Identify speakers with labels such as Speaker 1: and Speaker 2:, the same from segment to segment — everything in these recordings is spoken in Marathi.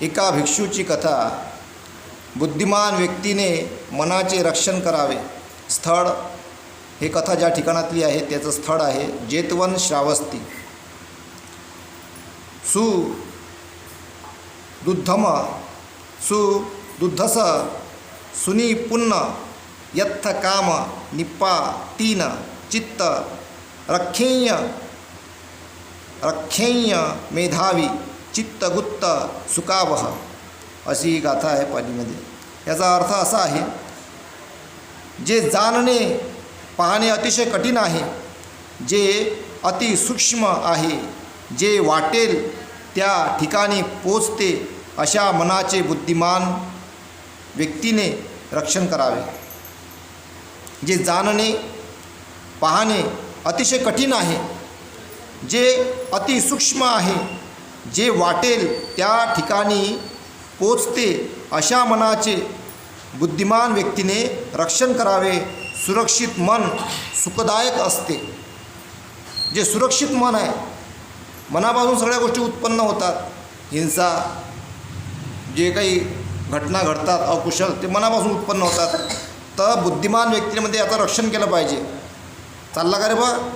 Speaker 1: एका भिक्षूची कथा. बुद्धिमान व्यक्तीने मनाचे रक्षण करावे. स्थळ. हे कथा ज्या ठिकाणातली आहे त्याचं स्थळ आहे जेतवन श्रावस्ती. सु. दुद्धम. सु. दुद्धस. सुनी पुन्न. यत्थ काम. निप्पा. तीन. चित्त. रक्षेय रक्षेय मेधावी. चित्तगुत्त सुकावह अशी ही गाथा आहे पालीमध्ये. याचा अर्थ असा आहे जे जाणणे पाहणे अतिशय कठीण आहे जे अतिसूक्ष्म आहे जे वाटेल त्या ठिकाणी पोचते अशा मनाचे बुद्धिमान व्यक्तीने रक्षण करावे. जे जाणणे पाहणे अतिशय कठीण आहे जे अतिसूक्ष्म आहे जे वाटेल त्या ठिकाणी पोचते अशा मनाचे बुद्धिमान व्यक्तीने रक्षण करावे. सुरक्षित मन सुखदायक असते. जे सुरक्षित मन आहे मनापासून सगळ्या गोष्टी उत्पन्न होतात. हिंसा जे काही घटना घडतात अकुशल ते मनापासून उत्पन्न होतात. तर बुद्धिमान व्यक्तीमध्ये याचं रक्षण केलं पाहिजे. चालला का रे बा?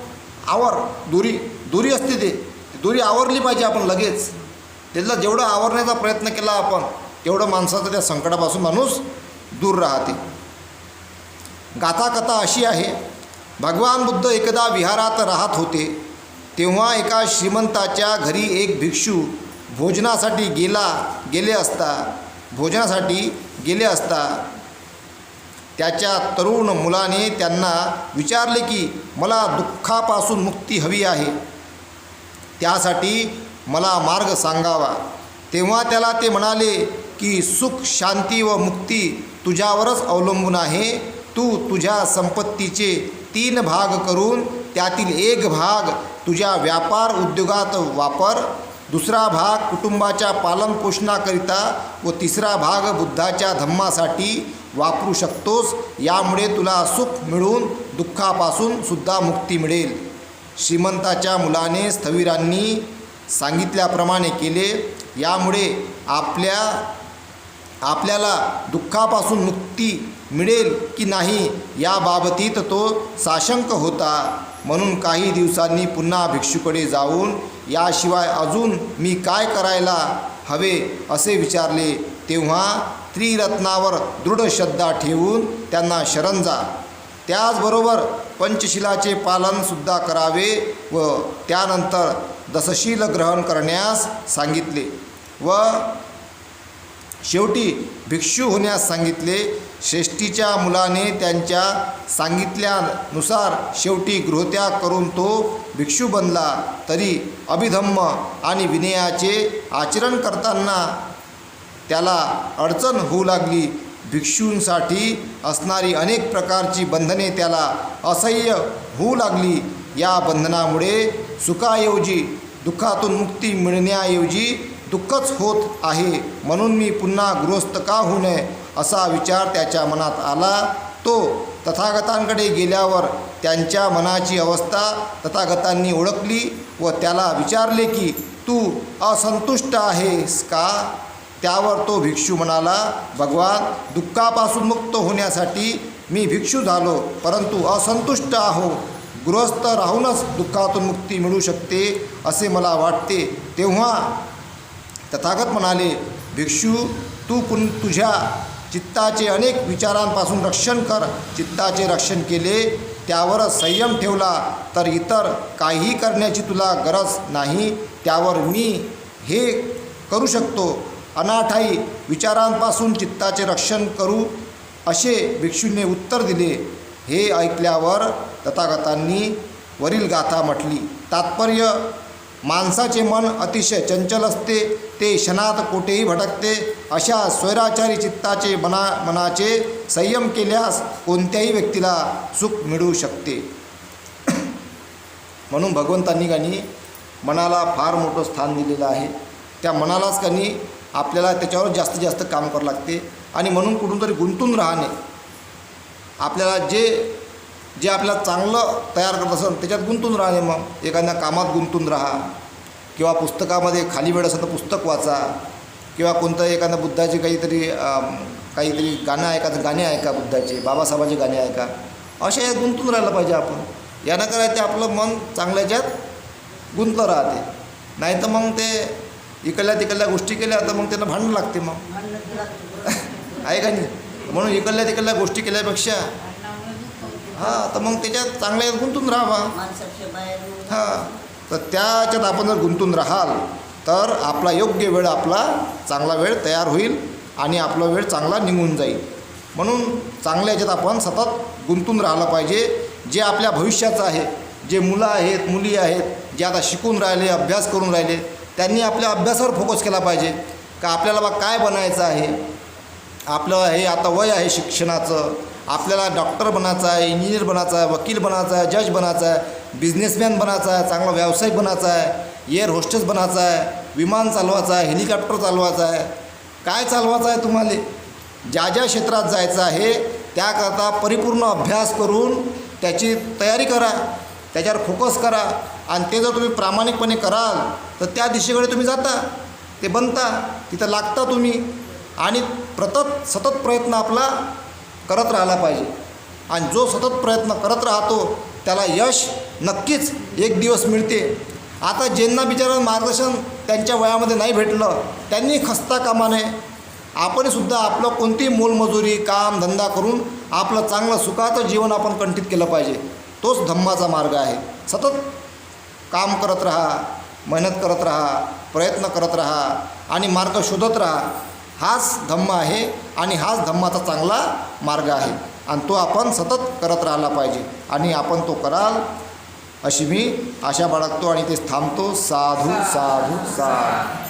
Speaker 1: आवर दुरी दुरी असते ते. दोरी आवरली पाहिजे आपण लगेच. त्याला जेवढं आवरण्याचा प्रयत्न केला आपण तेवढं माणसाचं त्या संकटापासून माणूस दूर राहते. गाथा कथा अशी आहे भगवान बुद्ध एकदा विहारात राहत होते तेव्हा एका श्रीमंताच्या घरी एक भिक्षू भोजनासाठी गेला गेले असता भोजनासाठी गेले असता त्याच्या तरुण मुलाने त्यांना विचारले की मला दुःखापासून मुक्ती हवी आहे. त्यासाठी मला मार्ग सांगावा. तेव्हा त्याला ते म्हणाले की सुख शांती व मुक्ती तुझ्यावरच अवलंबून आहे. तू तुझ्या संपत्तीचे तीन भाग करून त्यातील एक भाग तुझ्या व्यापार उद्योगात वापर दुसरा भाग कुटुंबाच्या पालनपोषणाकरिता व तिसरा भाग बुद्धाच्या धम्मासाठी वापरू शकतोस. यामुळे तुला सुख मिळून दुःखापासून सुद्धा मुक्ती मिळेल. श्रीमंताच्या मुलाने स्थविरांनी सांगितल्याप्रमाणे केले. यामुळे आपल्या आपल्याला दुःखापासून मुक्ती मिळेल की नाही याबाबतीत तो साशंक होता. म्हणून काही दिवसांनी पुन्हा भिक्षूकडे जाऊन याशिवाय अजून मी काय करायला हवे असे विचारले. तेव्हा त्रिरत्नावर दृढ श्रद्धा ठेवून त्यांना शरण जा. त्याचबरोबर पंचशिलाचे पालनसुद्धा करावे व त्यानंतर दसशील ग्रहण करण्यास सांगितले व शेवटी भिक्षू होण्यास सांगितले. श्रेष्ठीच्या मुलाने त्यांच्या सांगितल्यानुसार शेवटी गृहत्याग करून तो भिक्षू बनला. तरी अभिधम्म आणि विनयाचे आचरण करताना त्याला अडचण होऊ लागली. भिक्षूंसाठी असणारी अनेक प्रकारची बंधने त्याला असह्य होऊ लागली. या बंधनामुळे सुखाऐवजी दुःखातून मुक्ती मिळण्याऐवजी दुःखच होत आहे. म्हणून मी पुन्हा गृहस्थ का होऊ नये असा विचार त्याच्या मनात आला. तो तथागतांकडे गेल्यावर त्यांच्या मनाची अवस्था तथागतांनी ओळखली व त्याला विचारले की तू असंतुष्ट आहेस का? त्यावर तो भिक्षू म्हणाला भगवान दुःखापासून मुक्त होण्यासाठी मी भिक्षू झालो परंतु असंतुष्ट आहो. गृहस्थ राहूनच दुःखातून मुक्ती मिळू शकते असे मला वाटते. तेव्हा तथागत म्हणाले भिक्षू तू पुन तुझ्या चित्ताचे अनेक विचारांपासून रक्षण कर. चित्ताचे रक्षण केले त्यावर संयम ठेवला तर इतर काही करण्याची तुला गरज नाही. त्यावर मी हे करू शकतो. अनाठाई विचारांपासून चित्ताचे रक्षण करू असे भिक्षूंनी उत्तर दिले. हे ऐकल्यावर तथागतांनी वरील गाथा म्हटली तात्पर्य माणसाचे मन अतिशय चंचल असते ते क्षणात कोठेही भटकते अशा स्वैराचारी चित्ताचे मना मनाचे संयम केल्यास कोणत्याही व्यक्तीला सुख मिळू शकते. म्हणून भगवंतांनी गाणी मनाला फार मोठं स्थान दिलेलं आहे. त्या मनालाच त्यांनी आपल्याला त्याच्यावर जास्तीत जास्त काम करावं लागते. आणि म्हणून कुठून तरी गुंतून राहणे. आपल्याला जे जे आपल्याला चांगलं तयार करत असेल त्याच्यात गुंतून राहणे मग. एखाद्या कामात गुंतून राहा. किंवा पुस्तकामध्ये खाली वेळ असेल तर पुस्तक वाचा. किंवा कोणतं एखादं बुद्धाचे काहीतरी काहीतरी गाणं ऐकायचं गाणे ऐका बुद्धाचे. बाबासाहेबाचे गाणे ऐका. अशा यात गुंतून राहिलं पाहिजे आपण. यानं करायचं आपलं मन चांगल्या याच्यात गुंतलं राहते. नाही तर मग ते इकडल्या तिकडल्या गोष्टी केल्या तर मग त्यांना भांडणं लागते मग. आहे का नाही? म्हणून इकडल्या तिकडल्या गोष्टी केल्यापेक्षा हां तर मग त्याच्यात चांगल्या गुंतून राहावा हां तर त्याच्यात आपण जर गुंतून राहाल तर आपला योग्य वेळ आपला चांगला वेळ तयार होईल आणि आपला वेळ चांगला निघून जाईल. म्हणून चांगल्या याच्यात आपण सतत गुंतून राहिलं पाहिजे. जे आपल्या भविष्याचं आहे जे मुलं आहेत मुली आहेत जे आता शिकून राहिले अभ्यास करून राहिले त्यांनी आपल्या अभ्यासावर फोकस केला पाहिजे. का आपल्याला बा काय बनायचं आहे? आपलं हे आता वय आहे शिक्षणाचं. आपल्याला डॉक्टर बनायचं आहे इंजिनियर बनायचं आहे वकील बनायचं आहे जज बनायचं आहे बिझनेसमॅन बनायचं आहे चांगला व्यावसायिक बनायचा आहे एअर होस्टेस बनायचं आहे विमान चालवायचं आहे हेलिकॉप्टर चालवायचं आहे. काय चालवायचं आहे तुम्हाला? ज्या ज्या क्षेत्रात जायचं आहे त्याकरता परिपूर्ण अभ्यास करून त्याची तयारी करा. त्याच्यावर फोकस करा. आणि ते जर तुम्ही प्रामाणिकपणे कराल तर त्या दिशेकडे तुम्ही जाता. ते बनता. तिथं लागता तुम्ही. आणि प्रतत सतत प्रयत्न आपला करत राहिला पाहिजे. आणि जो सतत प्रयत्न करत राहतो त्याला यश नक्कीच एक दिवस मिळते. आता ज्यांना बिचारं मार्गदर्शन त्यांच्या वयामध्ये नाही भेटलं त्यांनी खस्ता कामा नये आपणसुद्धा आपलं कोणतीही मोलमजुरी काम धंदा करून आपलं चांगलं सुखाचं जीवन आपण कंठित केलं पाहिजे. तोच धम्माचा मार्ग आहे. सतत काम करत राहा मेहनत करत राहा प्रयत्न करत राहा आणि मार्ग शोधत राहा हाच धम्म आहे आणि हाच धम्माचा चांगला मार्ग आहे. आणि तो आपण सतत करत राहिला पाहिजे आणि आपण तो कराल अशी मी आशा बाळगतो आणि ते थांबतो. साधू साधू साधू.